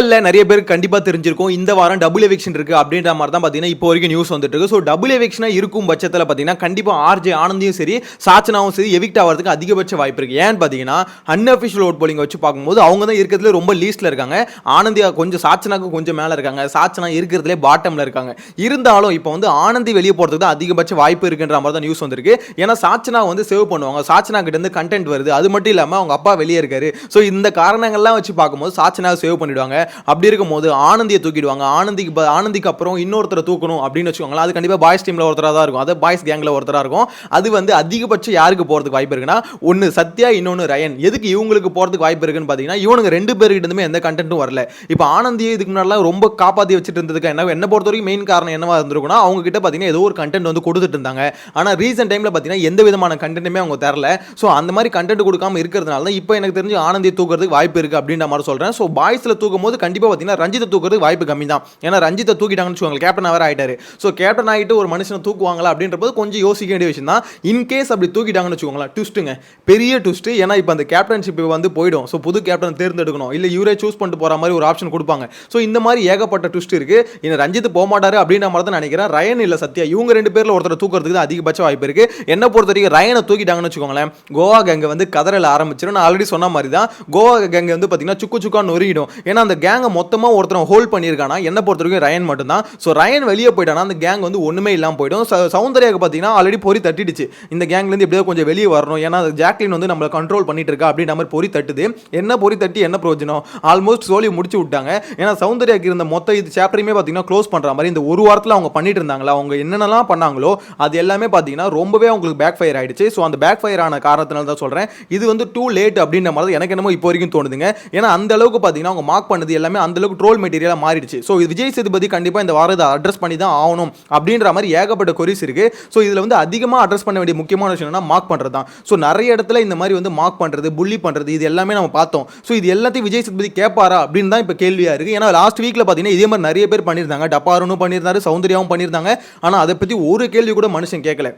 இல்லை நிறைய பேருக்கு கண்டிப்பாக தெரிஞ்சிருக்கும். இந்த வாரம் டபுள் எவிக்ஷன் இருக்கு அப்படின்ற மாதிரி தான் பார்த்தீங்கன்னா இப்போ வரைக்கும் நியூஸ் வந்துட்டு இருக்கு. ஸோ டபுள் எவிக்ஷனா இருக்கும் பட்சத்தில் பார்த்தீங்கன்னா கண்டிப்பாக ஆர்ஜே ஆனந்தியும் சரி சாச்சனாவும் சரி எவிக்ட் ஆகிறதுக்கு அதிகபட்ச வாய்ப்பு இருக்கு. ஏன்னு பார்த்தீங்கன்னா அன்அஃபிஷியல் ஓட் போலிங் வச்சு பார்க்கும்போது அவங்க தான் இருக்கிறதுல ரொம்ப லீஸ்ட்ல இருக்காங்க. ஆனந்தியா கொஞ்சம் சாச்சனாக்கு கொஞ்சம் மேலே இருக்காங்க. சாச்சனா இருக்கிறதுலே பாட்டம்ல இருக்காங்க. இருந்தாலும் இப்போ வந்து ஆனந்தி வெளியே போகிறதுக்கு தான் அதிகபட்ச வாய்ப்பு இருக்குன்ற மாதிரி தான் நியூஸ் வந்திருக்கு. ஏன்னா சாச்சனா வந்து சேவ் பண்ணுவாங்க. சாச்சனா கிட்ட இருந்து கண்டென்ட் வருது. அது மட்டும் இல்லாமல் அவங்க அப்பா வெளியே இருக்காரு. ஸோ இந்த காரணங்கள்லாம் வச்சு பார்க்கும்போது சாச்சனா சேவ் பண்ணிடுவாங்க. அப்படி இருக்கும்போது ஆனந்தியை தூக்கிடுவாங்க. ஆனந்திக்கு ஆனந்திக்கு அப்புறம் இன்னொருத்தரை தூக்கணும் அப்படின்னு வச்சுக்கோங்களேன். அது கண்டிப்பாக பாய்ஸ் டீமில் ஒருத்தராக தான் இருக்கும். அது பாய்ஸ் கேங்கில் ஒருத்தராக இருக்கும். அது வந்து அதிகபட்சம் யாருக்கு போகிறதுக்கு வாய்ப்பு இருக்குன்னா ஒன்று சத்யா இன்னொன்று ரயன். எதுக்கு இவங்களுக்கு போகிறதுக்கு வாய்ப்பு இருக்குன்னு பார்த்தீங்கன்னா இவனுங்க ரெண்டு பேர்கிட்ட எந்த கண்டென்ட்டும் வரல. இப்போ ஆனந்தியை இதுக்கு முன்னாடிலாம் ரொம்ப காப்பாற்றி வச்சுட்டு இருந்ததுக்கு என்ன என்ன பொறுத்த வரைக்கும் மெயின் காரணம் என்னவா இருந்திருக்குன்னா அவங்க கிட்ட பார்த்தீங்கன்னா ஏதோ ஒரு கண்டென்ட் வந்து கொடுத்துட்டு இருந்தாங்க. ஆனால் ரீசெண்ட் டைமில் பார்த்தீங்கன்னா எந்த விதமான கண்டென்ட்டுமே அவங்க தரல. ஸோ அந்த மாதிரி கண்டென்ட் கொடுக்காம இருக்கிறதுனால தான் இப்போ எனக்கு தெரிஞ்சு ஆனந்தியை தூக்குறதுக்கு வாய்ப்பு இருக்குது அப்படின்ற மாதிரி சொல்கிறேன் ஸோ பாய்ஸில் தூக்கும் போது கண்டிப்பாக பார்த்தீங்கன்னா ரஞ்சித்தை தூக்குறதுக்கு வாய்ப்பு கம்மி தான் ஏன்னா ரஞ்சித்தை தூக்கிட்டாங்கன்னு வச்சுக்கோங்க கேப்டன் வேறு ஆகிட்டாரு ஸோ கேப்டன் ஆகிட்டு ஒரு மனுஷனை தூக்குவாங்களா அப்படின்ற போது கொஞ்சம் யோசிக்க வேண்டிய விஷயம் தான். இன்கேஸ் அப்படி தூக்கிட்டாங்கன்னு வச்சுக்கோங்களேன் ட்விஸ்ட்டுங்க பெரிய ட்விஸ்ட்டு ஏன்னா இப்போ அந்த கேப்டன்ஷிப் வந்து போயிடும். ஸோ புது கேப்டன் தேர்ந்தெடுக்கணும். இல்லை இவரே சூஸ் பண்ணிட்டு போகிற மாதிரி ஒரு ஆப்ஷன் கொடுப்பாங்க. ஸோ இந்த மாதிரி ஏகப்பட்ட ட்விஸ்ட் இருக்குது இன்னும் ரஞ்சித் போக மாட்டாரு அப்படின்ற மாதிரி தான் நினைக்கிறேன். ரயன் இல்லை சத்யா இவங்க ரெண்டு பேரில் ஒருத்தர் தூக்குறதுக்கு தான் அதிகபட்ச வாய்ப்பு இருக்குது என்ன பொறுத்த வரைக்கும் ரயனை தூக்கிட்டாங்கன்னு வச்சுக்கோங்களேன் கோவா கேங்கை வந்து கதறல ஆரம்பிச்சிடும் நான் ஆல்ரெடி சொன்ன மாதிரி தான் கோவா கேங்கை வந்து பார்த்தீங்கன்னா சுக்கு சுக்கான்னு நொறுங்கிடும் ஏன்னா அந்த கேங்கை மொத்தமாக ஒருத்தர் ஹோல்ட் பண்ணியிருக்கானா? என்ன பொறுத்த வரைக்கும் ரயன் மட்டும்தான். ஸோ ரயன் வெளியே போயிட்டானா அந்த கேங் வந்து ஒன்றுமே இல்லாமல் போயிடும். சௌந்தர்யாவுக்கு பார்த்தீங்கன்னா ஆல்ரெடி பொறி தட்டிடுச்சு. இந்த கேங்லேருந்து எப்படியோ கொஞ்சம் வெளியே வரணும். ஏன்னா அந்த ஜாக்லின் வந்து நம்மளை கண்ட்ரோல் பண்ணிட்டு இருக்கா அப்படின்ற மாதிரி பொறி தட்டுது. என்ன பொறி தட்டி என்ன பிரயோஜனம்? ஆல்மோஸ்ட் சோலி முடிச்சு விட்டாங்க. ஏன்னா சௌந்தர்யாக்கு இருந்த மொத்த இது சாப்டரையுமே பார்த்தீங்கன்னா க்ளோஸ் பண்ணுற மாதிரி இந்த ஒரு வாரத்தில் அவங்க பண்ணிட்டு இருந்தாங்களா? அவங்க என்னென்னலாம் பண்ணாங்களோ அது எல்லாமே பார்த்தீங்கன்னா ரொம்பவே அவங்களுக்கு பேக் ஃபயர் ஆயிடுச்சு. ஸோ அந்த பேக் ஃபயர் ஆன காரணத்தினால தான் சொல்கிறேன் இது வந்து டூ லேட் அப்படின்ற மாதிரி தான் எனக்கு என்னமோ இப்போ வரைக்கும் தோணுதுங்க. ஏன்னா அந்த அளவுக்கு பார்த்தீங்கன்னா அவங்க மார்க் பண்ணது எல்லாமே அந்தளவுக்கு ட்ரோல் மெட்டீரியலாக மாறிடுச்சு. ஸோ இது விஜய் சேதுபதி கண்டிப்பாக இந்த வாரம் இதை அட்ரஸ் பண்ணி தான் ஆகணும் அப்படின்ற மாதிரி ஏகப்பட்ட கொரிஸ் இருக்குது ஸோ இதில் வந்து அதிகமாக அட்ரஸ் பண்ண வேண்டிய முக்கியமான விஷயம் என்னன்னா மார்க் பண்ணுறது தான். ஸோ நிறைய இடத்துல இந்த மாதிரி வந்து மார்க் பண்ணுறது புள்ளி பண்ணுறது இது எல்லாமே நம்ம பார்த்தோம். ஸோ இது எல்லாத்தையும் விஜய் சேதுபதி கேட்பாரா அப்படின்னு தான் இப்போ கேள்வியாக இருக்குது ஏன்னா லாஸ்ட் வீக்கில் பார்த்தீங்கன்னா இதே மாதிரி நிறைய பேர் பண்ணியிருந்தாங்க. டப்பாருன்னு பண்ணியிருந்தாரு சௌந்தர்யாவும் பண்ணியிருந்தாங்க. ஆனால் அதை பற்றி ஒரு கேள்வி கூட மனுஷன் கேட்கல.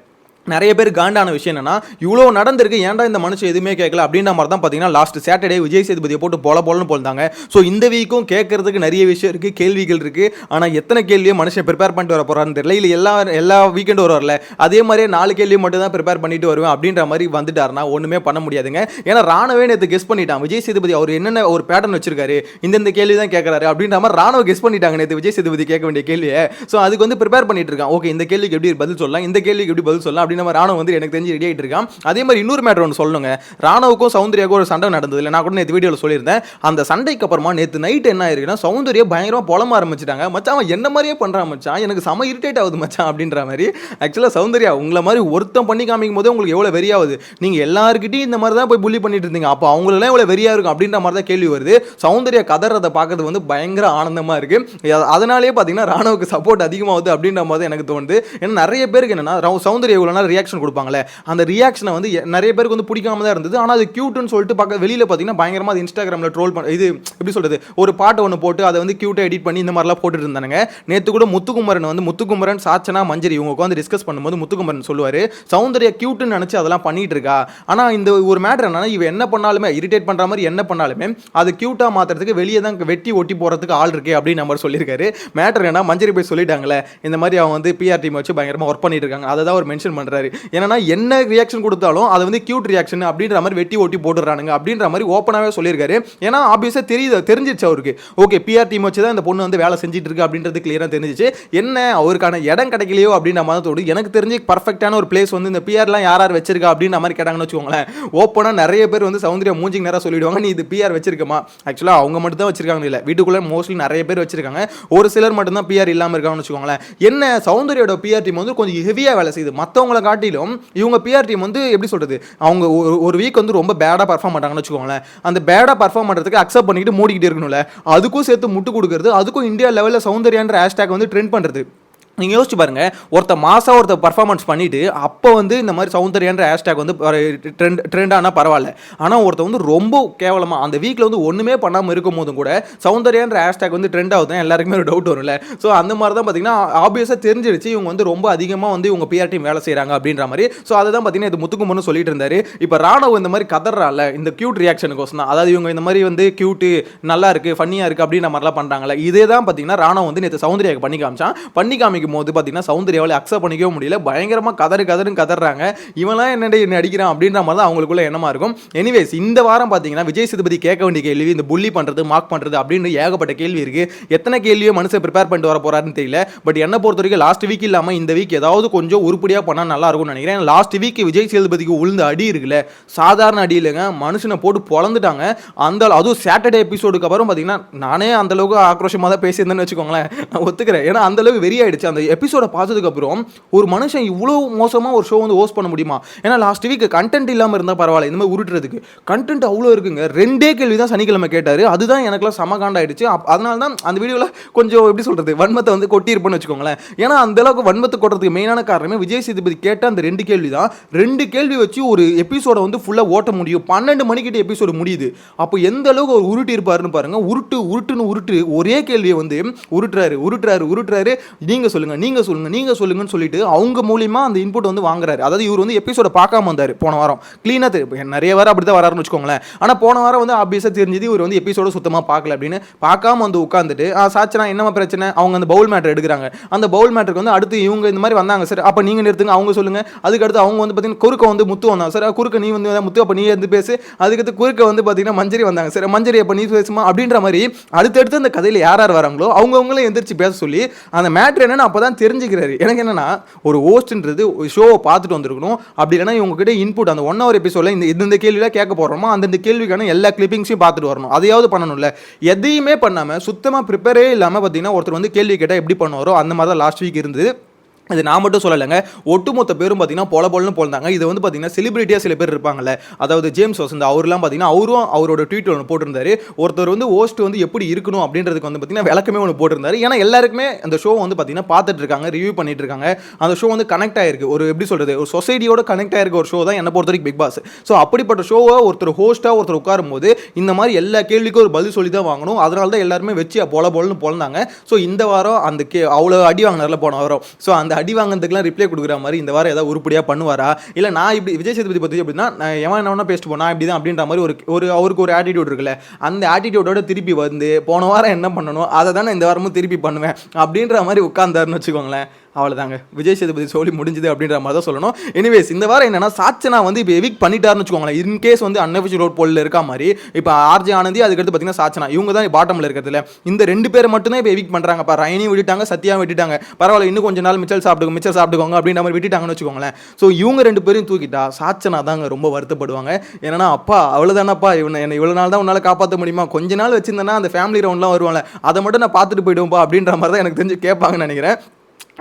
நிறைய பேர் காண்டான விஷயம் என்னன்னா இவ்வளோ நடந்திருக்கு ஏன்டா இந்த மனுஷன் எதுவுமே கேட்கல அப்படின்ற மாதிரி தான் பார்த்தீங்கன்னா லாஸ்ட் சாட்டர்டே விஜய் சேதுபதியை போட்டு போல போலன்னு போயிருந்தாங்க ஸோ இந்த வீக்கும் கேட்கறதுக்கு நிறைய விஷயம் இருக்குது கேள்விகள் இருக்குது ஆனால் எத்தனை கேள்வியை மனுஷன் ப்ரிப்பேர் பண்ணிட்டு வர போகிறான்னு தெரியல. இல்லை எல்லா எல்லா வீக்கெண்டும் வருவார்ல. அதே மாதிரியே நாலு கேள்வி மட்டும் தான் ப்ரிப்பேர் பண்ணிட்டு வருவேன் அப்படின்ற மாதிரி வந்துட்டாருன்னா ஒன்றுமே பண்ண முடியாதுங்க. ஏன்னா ராணவே நேற்று கெஸ் பண்ணிட்டான். விஜய் சேதுபதி அவர் என்னென்ன ஒரு பேட்டர்ன் வச்சிருக்காரு இந்தந்த கேள்வி தான் கேட்கறாரு அப்படின்ற மாதிரி ராணுவ கெஸ் பண்ணிட்டாங்க நேற்று விஜய் சேதுபதி கேட்க வேண்டிய கேள்வியை. ஸோ அதுக்கு வந்து ப்ரிப்பேர் பண்ணிட்டு இருக்கான். ஓகே இந்த கேள்விக்கு எப்படி பதில் சொல்லலாம்? இந்த கேள்விக்கு எப்படி பதில் சொல்லலாம்? அப்படின்னு நம்ம ராணுவ வந்து எனக்கு தெரிஞ்சு ரெடி ஆகிட்டு இருக்கான். அதே மாதிரி இன்னொரு மேட்டர் ஒன்று சொல்லணுங்க. ராணுவுக்கும் சௌந்தர்யாவுக்கும் ஒரு சண்டை நடந்தது. இல்லை நான் கூட நேற்று வீடியோவில் சொல்லியிருந்தேன். அந்த சண்டைக்கு அப்புறமா நேற்று நைட் என்ன ஆயிருக்குன்னா சௌந்தர்யா பயங்கரமாக புலம்ப ஆரம்பிச்சிட்டாங்க. மச்சான் அவன் என்ன மாதிரியே பண்ணுறான் மச்சான்? எனக்கு செம இரிட்டேட் ஆகுது மச்சான் அப்படின்ற மாதிரி. ஆக்சுவலாக சௌந்தர்யா உங்களை மாதிரி ஒருத்தன் பண்ணி காமிக்கும் போதே உங்களுக்கு எவ்வளோ வெறியாகுது? நீங்கள் எல்லாருக்கிட்டையும் இந்த மாதிரி தான் போய் புள்ளி பண்ணிட்டு இருந்தீங்க. அப்போ அவங்களெல்லாம் எவ்வளோ வெறியாக இருக்கும் அப்படின்ற மாதிரி தான் கேள்வி வருது. சௌந்தர்யா கதறதை பார்க்கறது வந்து பயங்கர ஆனந்தமாக இருக்குது அதனாலேயே பார்த்தீங்கன்னா ராணுவுக்கு சப்போர்ட் அதிகமாகுது அப்படின்ற மாதிரி எனக்கு தோணுது. ஏன்னா நிறைய பேருக்கு என்னன்னா சௌந்தர்யா இவ்வளோ நேரம் ரியாக்ஷன் கொடுப்பாங்களே அந்த ரியாக்ஷனை வந்து நிறைய பேருக்கு வந்து பிடிக்காம தான் இருந்தது. ஆனால் அது க்யூட்னு சொல்லிட்டு பார்க்க வெளியில் பார்த்தீங்கன்னா பயங்கரமாக அது இன்ஸ்டாகிராமில் ட்ரோல் பண்ண இது எப்படி சொல்கிறது ஒரு பாட்டை ஒன்று போட்டு அதை வந்து க்யூட்டாக எடிட் பண்ணி இந்த மாதிரிலாம் போட்டுட்டு இருந்தானுங்க. நேற்று கூட முத்துக்குமரன் வந்து முத்துக்குமரன் சாச்சனா மஞ்சரி இவங்க உட்காந்து டிஸ்கஸ் பண்ணும்போது முத்துக்குமரன் சொல்லுவார் சௌந்தர்யா க்யூட்னு நினச்சி அதெல்லாம் பண்ணிகிட்டு இருக்கா? ஆனால் இந்த ஒரு மேட்டர் என்னன்னா இவன் என்ன பண்ணாலுமே இரிட்டேட் பண்ணுற மாதிரி என்ன பண்ணாலுமே அது க்யூட்டாக மாற்றுறதுக்கு வெளியே தான் வெட்டி ஒட்டி போகிறதுக்கு ஆள் இருக்கே அப்படின்னு நம்ம சொல்லியிருக்காரு. மேட்டர் என்ன மஞ்சரி போய் சொல்லிட்டாங்களே இந்த மாதிரி அவன் வந்து பிஆர் டீம் வச்சு பயங்கரமாக ஒர்க் பண்ணிட்டு இருக்காங்க. அதை தான் ஒரு மென்ஷன் பண்ணுறாரு ஏன்னா என்ன ரியாக்ஷன் கொடுத்தாலும் அதை வந்து கியூட் ரியாக்ஷன் அப்படின்ற மாதிரி வெட்டி ஒட்டி போட்டுறானுங்க அப்படின்ற மாதிரி ஓப்பனாகவே சொல்லியிருக்காரு. ஏன்னா ஆப்வியஸாக தெரியுது தெரிஞ்சிச்சு அவருக்கு. ஓகே பிஆர் டீம் வச்சு தான் இந்த பொண்ணு வந்து வேலை செஞ்சுட்டு இருக்கு அப்படின்றது கிளியராக தெரிஞ்சிச்சு. என்ன அவருக்கான இடம் கிடைக்கலையோ அப்படின்ற மாதிரி தோடு எனக்கு தெரிஞ்சு பர்ஃபெக்டான ஒரு பிளேஸ் வந்து இந்த பிஆர்லாம் யார் யார் வச்சிருக்கா அப்படின்ற மாதிரி கேட்டாங்கன்னு வச்சுக்கோங்களேன். ஓப்பனாக நிறைய பேர் வந்து சௌந்தர்யா மூஞ்சிக்கு நேரம் சொல்லிடுவாங்க நீ இது பிஆர் வச்சிருக்கமா? ஆக்சுவலாக அவங்க மட்டும் தான் வச்சிருக்காங்க இல்லை. வீட்டுக்குள்ளே மோஸ்ட்லி நிறைய பேர் வச்சிருக்காங்க. ஒரு சிலர் மட்டும் தான் பிஆர் இல்லாமல் இருக்காங்கன்னு வச்சுக்கோங்களேன். என்ன சௌந்தரியோட பிஆர் டீம் வந்து கொஞ்சம் ஹெவியாக வேலை செய்யுது மற்றவங்கள காட்டிலும் இவங்க பிஆர் டீம் வந்து எப்படி சொல்கிறது அவங்க ஒரு ஒரு வீக் வந்து ரொம்ப பேடாக பர்ஃபார்ம் பண்ணுறாங்கன்னு வச்சுக்கோங்களேன். அந்த பேடாக பர்ஃபார்ம் பண்ணுறதுக்கு அக்செப்ட் பண்ணிக்கிட்டு மூடிக்கிட்டு இருக்கணும்ல. அதுக்கும் சேர்த்து முட்டு கொடுக்குறது அதுக்கும் இந்தியா லெவலில் சௌந்தர்யான்ற ஹேஷ்டேக் வந்து ட்ரெண்ட் பண்ணுறது நீங்கள் யோசிச்சு பாருங்கள் ஒருத்த மாதம் ஒருத்த பர்ஃபார்மன்ஸ் பண்ணிவிட்டு அப்போ வந்து இந்த மாதிரி சௌந்தர்யன்ற ஹேஷ்டேக் வந்து ட்ரெண்ட் ட்ரெண்டானால் பரவாயில்ல. ஆனால் ஒருத்த வந்து ரொம்ப கேவலமாக அந்த வீக்கில் வந்து ஒன்றுமே பண்ணாமல் இருக்கும் போதும் கூட சௌந்தர்யன்ற ஹேஷ்டேக் வந்து ட்ரெண்ட் ஆகுதுன்னா எல்லாருக்குமே ஒரு டவுட் வரும்ல. ஸோ அந்த மாதிரி தான் பார்த்தீங்கன்னா ஆப்வியஸாக தெரிஞ்சிருச்சு இவங்க வந்து ரொம்ப அதிகமாக வந்து இவங்க பிஆர் டீம் வேலை செய்கிறாங்க அப்படின்ற மாதிரி. ஸோ அதை தான் பார்த்தீங்கன்னா இது முத்துக்குமன்னு சொல்லிட்டு இருந்தார். இப்போ ராணவ் இந்த மாதிரி கதறால இந்த க்யூட் ரியாக்ஷனுக்கோசம் தான் அதாவது இவங்க இந்த மாதிரி வந்து க்யூட்டு நல்லா இருக்குது ஃபன்னியாக இருக்குது அப்படின்ற மாதிரிலாம் பண்ணுறாங்களே இதே தான் பார்த்தீங்கன்னா ராணவ் வந்து நேற்று சௌந்தர்யாக்கு பண்ணி காமிச்சான். பண்ணி காமிக்கும் போது பார்த்தீங்கன்னா சௌந்தர்யாவில் அக்செப்ட் பண்ணிக்கவே முடியல. பயங்கரமாக கதறு கதறுன்னு கதறாங்க. இவெல்லாம் என்னடா என்ன அடிக்கிறான் அப்படின்ற மாதிரி தான் அவங்களுக்குள்ள எண்ணமாக இருக்கும். எனிவேஸ் இந்த வாரம் பார்த்தீங்கன்னா விஜய் சேதுபதி கேட்க வேண்டிய கேள்வி இந்த புள்ளி பண்ணுறது மார்க் பண்ணுறது அப்படின்னு ஏகப்பட்ட கேள்வி இருக்குது எத்தனை கேள்வியோ மனுஷன் ப்ரிப்பேர் பண்ணிட்டு வர போறாருன்னு தெரியல. பட் என்ன பொறுத்த வரைக்கும் லாஸ்ட் வீக் இல்லாமல் இந்த வீக் ஏதாவது கொஞ்சம் உருப்படியாக பண்ணால் நல்லா இருக்கும்னு நினைக்கிறேன். லாஸ்ட் வீக் விஜய் சேதுபதிக்கு உளுந்த அடி இருக்குல்ல. சாதாரண அடி இல்லைங்க. மனுஷனை போட்டு பொழந்துட்டாங்க. அந்த அதுவும் சாட்டர்டே எபிசோடுக்கு அப்புறம் பார்த்தீங்கன்னா நானே அந்த அளவுக்கு ஆக்ரோஷமாக தான் பேசியிருந்தேன்னு வச்சுக்கோங்களேன். நான் ஒத்துக்கிறேன். ஏன்னா அந்தளவுக்கு வெறியாயிடுச்சு வெறி ஆயிடுச்சு அந்த எபிசோடை பார்த்ததுக்கு அப்புறம் ஒரு மனுஷன் இவ்வளோ மோசமாக ஒரு ஷோ வந்து ஹோஸ்ட் பண்ண முடியுமா? ஏன்னா லாஸ்ட் வீக் கண்டென்ட் இல்லாமல் இருந்தால் பரவாயில்ல இந்த மாதிரி உருட்டுறதுக்கு. கண்டென்ட் அவ்வளோ இருக்குங்க. ரெண்டே கேள்வி தான் சனிக்கிழமை கேட்டார். அதுதான் எனக்குலாம் சமகாண்ட் ஆயிடுச்சு அப்- அதனால தான் அந்த வீடியோவில் கொஞ்சம் எப்படி சொல்கிறது வன்மத்தை வந்து கொட்டியிருப்பேன்னு வச்சுக்கோங்களேன். ஏன்னா அந்த அளவுக்கு வன்மத்தை கொட்டுறதுக்கு மெயினான காரணமே விஜய் சேதுபதி கேட்ட அந்த ரெண்டு கேள்வி தான் ரெண்டு கேள்வி வச்சு ஒரு எபிசோடை வந்து ஃபுல்லாக ஓட்ட முடியும். பன்னெண்டு மணிக்கிட்ட எபிசோடு முடியுது. அப்போ எந்த அளவுக்கு ஒரு உருட்டி இருப்பாருன்னு பாருங்க. உருட்டு உருட்டுன்னு உருட்டு ஒரே கேள்வியை வந்து உருட்டுறாரு உருட்டுறாரு உருட்டுறாரு. நீங்க சொல்லுங்க நீங்க சொல்லுங்க நீங்க சொல்லுங்கன்னு சொல்லிட்டு அவங்க மூலியமா அந்த இன்புட் வந்து வாங்குறாரு. அதாவது இவர் வந்து எபிசோட பார்க்காம வந்தாரு போன வாரம். க்ளீனாக நிறைய வாரம் அப்படி தான் வராருன்னு வச்சுக்கோங்களேன். ஆனால் போன வாரம் வந்து ஆப்வியஸாக தெரிஞ்சது இவர் வந்து எபிசோட சுத்தமாக பார்க்கல அப்படின்னு பார்க்காம வந்து உட்காந்துட்டு சாச்சனா என்னமா பிரச்சனை? அவங்க அந்த பவுல் மேட்டர் எடுக்கிறாங்க. அந்த பவுல் மேட்டருக்கு வந்து அடுத்து இவங்க இந்த மாதிரி வந்தாங்க சார் அப்போ நீங்கள் நிறுத்துங்க அவங்க சொல்லுங்க. அதுக்கு அடுத்து அவங்க வந்து பார்த்தீங்கன்னா குறுக்க வந்து முத்து வந்தாங்க சார் குறுக்க நீ வந்து முத்து அப்போ நீ இருந்து பேசு. அதுக்கடுத்து குறுக்க வந்து பார்த்தீங்கன்னா மஞ்சரி வந்தாங்க சார் மஞ்சரி அப்போ நீ பேசுமா? அப்படின்ற மாதிரி அடுத்தடுத்து அந்த கதையில் யார் யார் வராங்களோ அவங்கவுங்களும் எந்திரிச்சு பேச சொல்லி அந்த மேட்ரு என்னன்னு அப்போ தான் தெரிஞ்சுக்கிறாரு. எனக்கு என்னென்னா ஒரு ஹோஸ்ட்ன்றது ஷோவை பார்த்துட்டு வந்திருக்கணும். அப்படி இல்லைன்னா இவங்ககிட்ட இன்புட் அந்த ஒன் ஹவர் எபிசோடில் இந்த இந்த கேள்வியெலாம் கேட்க போகிறோமோ அந்தந்த கேள்விக்கான எல்லா கிளிப்பிங்ஸையும் பார்த்துட்டு வரணும். அதையாவது பண்ணணும்ல. எதையுமே பண்ணாமல் சுத்தமாக ப்ரிப்பேரே இல்லாமல் பார்த்தீங்கன்னா ஒருத்தர் வந்து கேள்வி கேட்டால் எப்படி பண்ணுவாரோ அந்த மாதிரி தான் லாஸ்ட் வீக் இருந்தது. இது நான் மட்டும் சொல்லலைங்க. ஒட்டுமொத்த பேரும் பார்த்தீங்கன்னா பொல பொலன்னு போனாங்க இது வந்து பார்த்தீங்கன்னா செலிபிரிட்டியாக சில பேர் இருப்பாங்கல்ல. அதாவது ஜேம்ஸ் வசந்த் அவர்லாம் பார்த்தீங்கன்னா அவரும் அவரோட ட்வீட் ஒன்று போட்டிருந்தாரு. ஒருத்தர் வந்து ஹோஸ்ட் வந்து எப்படி இருக்கணும் அப்படின்றதுக்கு வந்து பார்த்தீங்கன்னா விளக்கமே ஒன்று போட்டிருந்தாரு. ஏன்னா எல்லாருக்குமே அந்த ஷோ வந்து பார்த்தீங்கன்னா பார்த்துட்டு இருக்காங்க ரிவ்யூ பண்ணிட்டு இருக்காங்க. அந்த ஷோ வந்து கனெக்ட் ஆயிருக்கு. ஒரு எப்படி சொல்கிறது ஒரு சொசைட்டியோட கனெக்ட் ஆயிருக்க ஒரு ஷோ தான் என்ன பொறுத்த வரைக்கும் பிக் பாஸ் ஸோ அப்படிப்பட்ட ஷோவை ஒருத்தர் ஹோஸ்ட்டாக ஒருத்தர் உட்காரும் போது இந்த மாதிரி எல்லா கேள்விக்கும் ஒரு பதில் சொல்லி தான் வாங்கணும். அதனால தான் எல்லாருமே வச்சு பொல பொலன்னு பொழந்தாங்க ஸோ இந்த வாரம் அந்த கே அவ்வளோ அடி வாங்கினார்ல போன வாரம். ஸோ அந்த அடி வாங்கினதுக்குலாம் ரிப்ளை கொடுக்குற மாதிரி இந்த வாரம் ஏதாவது உருப்படியாக பண்ணுவாரா? இல்லை நான் இப்படி விஜய் சேதுபதி பற்றி எப்படின்னா நான் எவன் என்ன பேசிட்டு போனா இப்படி தான் அப்படின்ற மாதிரி ஒரு ஒரு அவருக்கு ஒரு ஆட்டிடியூட் இருக்குல்ல. அந்த ஆட்டிடியூடோட திருப்பி வந்து போன வாரம் என்ன பண்ணணும் அதை தானே இந்த வாரமும் திருப்பி பண்ணுவேன் அப்படின்ற மாதிரி உட்காந்தாருன்னு வச்சுக்கோங்களேன். அவ்வளோதாங்க விஜய் சேதுபதி சொல்லி முடிஞ்சது அப்படின்ற மாதிரி தான் சொல்லணும். எனிவேஸ் இந்த வாரம் என்னன்னா சாச்சனா வந்து இப்போ எவிக் பண்ணிட்டாருன்னு வச்சுக்கோங்களேன். இன்கேஸ் வந்து அன்அஃபிஷியல் ரோட் போலில் இருக்கா மாதிரி இப்போ ஆர்ஜே ஆனந்தி அதுக்கடுத்து பார்த்தீங்கன்னா சாச்சனா இவங்க தான் பாட்டமில் இருக்கிறதுல. இந்த ரெண்டு பேர் மட்டும்தான் இப்போ எவிக் பண்ணுறாங்கப்பா ரயனையும் விட்டுட்டாங்க சத்யா விட்டுட்டாங்க. பரவாயில்ல இன்னும் கொஞ்ச நாள் மிச்சல் சாப்பிடுங்க மிச்சல் சாப்பிட்டுக்கோங்க அப்படின்ற மாதிரி விட்டுட்டாங்கன்னு வச்சுக்கோங்களேன். ஸோ இவங்க ரெண்டு பேரையும் தூக்கிட்டா சாச்சனா தாங்க ரொம்ப வருத்தப்படுவாங்க. ஏன்னா அப்பா அவ்வளோதானப்பா இவனை என்ன இவ்வளோ நாள் தான் உன்னால் காப்பாற்ற முடியுமா? கொஞ்ச நாள் வச்சிருந்தேன்னா அந்த ஃபேமிலி ரவுண்ட்லாம் வருவாங்க அதை மட்டும் நான் பார்த்துட்டு போயிடுவோம்ப்பா அப்படின்ற மாதிரி தான் எனக்கு தெரிஞ்சு கேட்பாங்கன்னு நினைக்கிறேன்.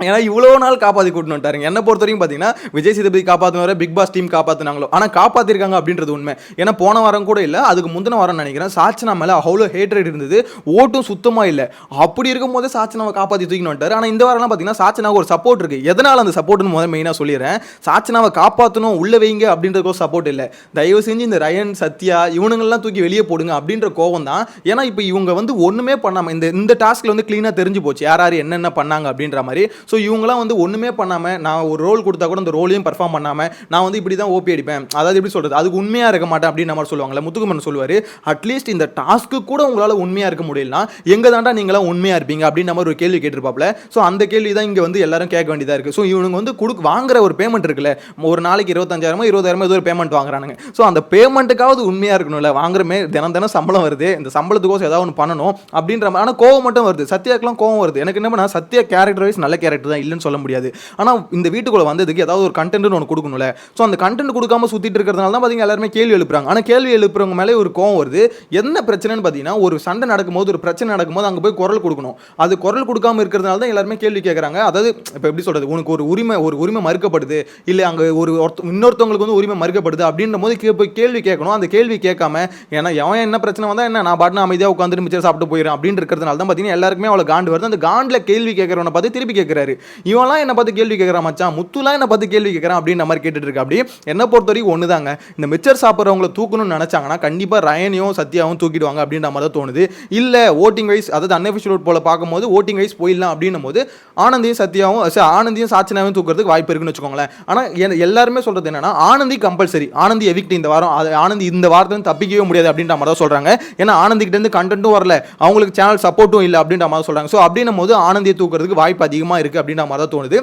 ஏன்னா இவ்வளோ நாள் காப்பாற்றி கூட்டின்னு வந்துட்டாருங்க. என்னை பொறுத்த வரைக்கும் பார்த்தீங்கன்னா விஜய் சேதுபதி காப்பாற்றினவரை பிக் பாஸ் டீம் காப்பாற்றினாங்களோ ஆனால் காப்பாற்றிருக்காங்க அப்படின்றது உண்மை. ஏன்னா போன வாரம் கூட இல்லை அதுக்கு முந்தின வாரம் நினைக்கிறேன் சாச்சனா மேலே அவ்வளோ ஹேட்ரேட் இருந்தது. ஓட்டும் சுத்தமாக இல்லை. அப்படி இருக்கும் போது சாச்சனாவை காப்பாற்றி தூக்கின்னு வந்துட்டார். ஆனால் இந்த வாரம்லாம் பார்த்தீங்கன்னா சாச்சனாவுக்கு ஒரு சப்போர்ட் இருக்குது எதனால் அந்த சப்போர்ட்னு முதல் மெயினாக சொல்லிடுறேன். சாச்சனாவை காப்பாற்றணும் உள்ளே வைங்க அப்படின்றதுக்கோ சப்போர்ட் இல்லை. தயவு செஞ்சு இந்த ரயன் சத்யா இவனுங்கள்லாம் தூக்கி வெளியே போடுங்க அப்படின்ற கோவம் தான். ஏன்னா இப்போ இவங்க வந்து ஒன்றுமே பண்ணாமல் இந்த இந்த டாஸ்க்கில் வந்து க்ளீனாக தெரிஞ்சு போச்சு. யார் யார் என்னென்ன பண்ணாங்க அப்படின்ற மாதிரி. ஸோ இவங்கலாம் வந்து ஒன்றுமே பண்ணாமல் நான் ஒரு ரோல் கொடுத்தா கூட அந்த ரோலையும் பர்ஃபார்ம் பண்ணாமல் நான் வந்து இப்படி தான் ஓபி அடிப்பேன். அதாவது எப்படி சொல்கிறது அதுக்கு உண்மையாக இருக்க மாட்டேன் அப்படின்னு மாதிரி சொல்லுவாங்கல்ல முத்துக்குமன் சொல்லுவார் அட்லீஸ்ட் இந்த டாஸ்க்கு கூட உங்களால் உண்மையாக இருக்க முடியலனா எங்கே தாண்டா நீங்களாம் உண்மையாக இருப்பீங்க? அப்படின்ற மாதிரி ஒரு கேள்வி கேட்டிருப்பாப்ல ஸோ அந்த கேள்வி தான் இங்கே வந்து எல்லாரும் கேட்க வேண்டியதாக இருக்குது ஸோ இவனுங்க வந்து கொடுக்க வாங்குற ஒரு பேமெண்ட் இருக்குல்ல ஒரு நாளைக்கு இருபத்தஞ்சாயிரமோ இருபதாயிரமோ ஏதோ ஒரு பேமெண்ட் வாங்குறானுங்க. ஸோ அந்த பேமெண்ட்டுக்காவது உண்மையாக இருக்கணும்ல வாங்குறமே தினம் தினம் சம்பளம் வருது இந்த சம்பளத்துக்கோசம் ஏதாவது ஒன்று பண்ணணும் அப்படின்ற மாதிரி ஆனால் கோவம் மட்டும் வருது. சத்யாக்கெல்லாம் கோவம் வருது. எனக்கு என்ன பண்ணா சத்யா கேரக்டர் வைஸ் நல்ல கேரக்டர் தான் இல்லைன்னு சொல்ல முடியாது. ஆனால் இந்த வீட்டுக்குள்ள வந்ததுக்கு ஏதாவது ஒரு கண்டென்ட்னு ஒன்று கொடுக்கணும்ல. ஸோ அந்த கண்டென்ட் கொடுக்காம சுற்றிட்டு இருக்கிறதுனால தான் பார்த்தீங்கன்னா எல்லாருமே கேள்வி எழுப்புறாங்க. ஆனால் கேள்வி எழுப்புறவங்க மேலே ஒரு கோவம் வருது. என்ன பிரச்சனைன்னு பார்த்தீங்கன்னா ஒரு சண்டை நடக்கும்போது ஒரு பிரச்சனை நடக்கும்போது அங்கே போய் குரல் கொடுக்கணும். அது குரல் கொடுக்காம இருக்கிறதுனால தான் எல்லாருமே கேள்வி கேட்குறாங்க அதாவது இப்போ எப்படி சொல்கிறது உனக்கு ஒரு உரிமை ஒரு உரிமை மறுக்கப்படுது. இல்லை அங்கே ஒரு ஒருத்த- இன்னொருத்தவங்களுக்கு வந்து உரிமை மறுக்கப்படுது அப்படின்ற போது கே- போய் கேள்வி கேட்கணும். அந்த கேள்வி கேட்காம ஏன்னா எவன் என்ன பிரச்சனை வந்தால் என்ன? நான் பாட்டு அமைதியாக உட்காந்துட்டு மிச்சம் சாப்பிட்டு போயிடும் அப்படின்னு இருக்கிறதுனால தான் பார்த்தீங்கன்னா எல்லாருக்குமே அவ்வளோ காண்டு வருது. அந்த காண்டில் கேள்வி கேட்குறவனை பார்த்து திருப்பி கேட்குற கேட்குறாரு இவன்லாம் என்ன பார்த்து கேள்வி கேட்குறான் மச்சான். முத்துலாம் என்ன பார்த்து கேள்வி கேட்குறான் அப்படின்ற மாதிரி கேட்டுட்டு இருக்கா. அப்படி என்ன பொறுத்த வரைக்கும் ஒன்று தாங்க இந்த மிச்சர் சாப்பிட்றவங்கள தூக்கணும்னு நினச்சாங்கன்னா கண்டிப்பாக ரயனையும் சத்யாவும் தூக்கிடுவாங்க அப்படின்ற மாதிரி தான் தோணுது. இல்லை ஓட்டிங் வைஸ் அதாவது அன்அஃபிஷியல் ரோட் போல பார்க்கும்போது ஓட்டிங் வைஸ் போயிடலாம் அப்படின்னும் போது ஆனந்தியும் சத்யாவும் சரி, ஆனந்தியும் சாச்சனாவையும் தூக்குறதுக்கு வாய்ப்பு இருக்குன்னு வச்சுக்கோங்களேன். ஆனால் எல்லாருமே சொல்கிறது என்னன்னா ஆனந்தி கம்பல்சரி ஆனந்தி எவிக்ட் இந்த வாரம். அது ஆனந்தி இந்த வாரத்துல தப்பிக்கவே முடியாது அப்படின்ற மாதிரி தான் சொல்கிறாங்க ஏன்னா ஆனந்திக்கிட்டேருந்து இருந்து கண்டென்ட்டும் வரல. அவங்களுக்கு சேனல் சப்போர்ட்டும் இல்லை அப்படின்ற மாதிரி சொல்கிறாங்க ஸோ அப்படின்னும் போது ஆனந்தியை தூக்குறதுக்கு வாய்ப்பு அதிகமாக இருக்குது அப்படின்ற மாதிரி தான் தோணுது.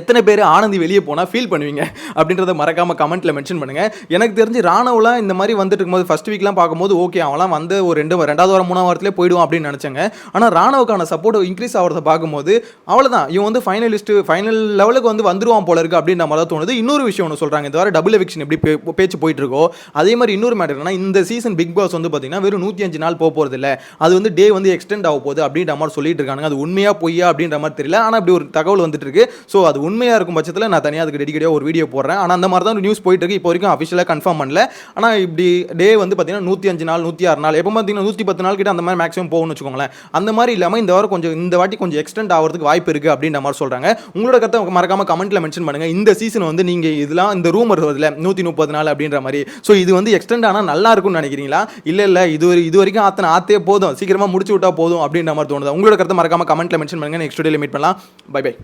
எத்தனை பேர் ஆனந்தி வெளியே போனால் ஃபீல் பண்ணுவீங்க? அப்படின்றத மறக்காம கமெண்ட்டில் மென்ஷன் பண்ணுங்க. எனக்கு தெரிஞ்சு ராணுவலாம் இந்த மாதிரி வந்துட்டு இருக்கும்போது ஃபர்ஸ்ட் வீக்லாம் பார்க்கும்போது ஓகே அவன்லாம் வந்து ஒரு ரெண்டு ரெண்டாவது வாரம் மூணாவது வாரத்திலே போயிடுவான் அப்படின்னு நினச்சாங்க. ஆனால் ராணவுக்கான சப்போர்ட் இன்க்ரீஸ் ஆகிறத பார்க்கும்போது அவ்வளோதான் இவன் வந்து ஃபைனலிஸ்ட்டு ஃபைனல் லெவலுக்கு வந்து வந்துருவான் போல இருக்குது அப்படின்ற மாதிரி தான் தோணுது. இன்னொரு விஷயம் ஒன்று சொல்கிறாங்க இந்த வாரம் டபுள் எவிக்ஷன் எப்படி பேச்சு போயிட்டு இருக்கோ அதே மாதிரி இன்னொரு மேட்டர் என்னன்னா இந்த சீசன் பிக் பாஸ் வந்து பார்த்தீங்கன்னா வெறும் நூற்றி அஞ்சு நாள் போக போகிறது இல்லை. அது வந்து டே வந்து எக்ஸ்டெண்ட் ஆக போகுது அப்படின்ற மாதிரி சொல்லிட்டு இருக்காங்க அது உண்மையாக பொய்யா அப்படின்ற மாதிரி தெரியல. ஆனால் அப்படி ஒரு தகவல் வந்துட்டு இருக்கு. ஸோ அது உண்மையாக இருக்கும் பட்சத்தில் நான் தனியாக அதுக்கு டெடிக்கேட்டாக ஒரு வீடியோ போடுறேன். ஆனால் அந்த மாதிரி தான் நியூஸ் போயிட்டு இருக்கு இப்போ வரைக்கும் அஃபிஷியலாக கன்ஃபார்ம் பண்ணல. ஆனால் இப்படி டே வந்து பார்த்தீங்கன்னா நூற்றி அஞ்சு நாள் நூற்றி ஆறு நாள் எப்போ பார்த்தீங்கன்னா நூற்றி பத்து நாள் கிட்ட அந்த மாதிரி மேக்ஸிமம் போகணும்னு வச்சுக்கோங்களேன். அந்த மாதிரி இல்லாமல் இந்த வாரம் கொஞ்சம் இந்த வாட்டி கொஞ்சம் எக்ஸ்டெண்ட் ஆகிறதுக்கு வாய்ப்பு இருக்குது அப்படின்ற மாதிரி சொல்கிறாங்க உங்களோட கருத்தை மறக்காம கமெண்ட்டில் மென்ஷன் பண்ணுங்கள் இந்த சீசன் வந்து நீங்கள் இதெல்லாம் இந்த ரூமர் வருவதில் நூற்றி முப்பது நாள் அப்படின்ற மாதிரி. ஸோ இது வந்து எக்ஸ்டெண்ட் ஆனால் நல்லா இருக்கும்னு நினைக்கிறீங்களா? இல்லை இல்லை இது இது வரைக்கும் ஆத்தனை ஆத்தே போதும். சீக்கிரமாக முடிச்சு விட்டா போதும் அப்படின்ற மாதிரி தோணுது? உங்களோட கருத்தை மறக்காம கமெண்ட்டில் மென்ஷன் பண்ணுங்கள் நெக்ஸ்ட் டேல மீட் பண்ணலாம். By by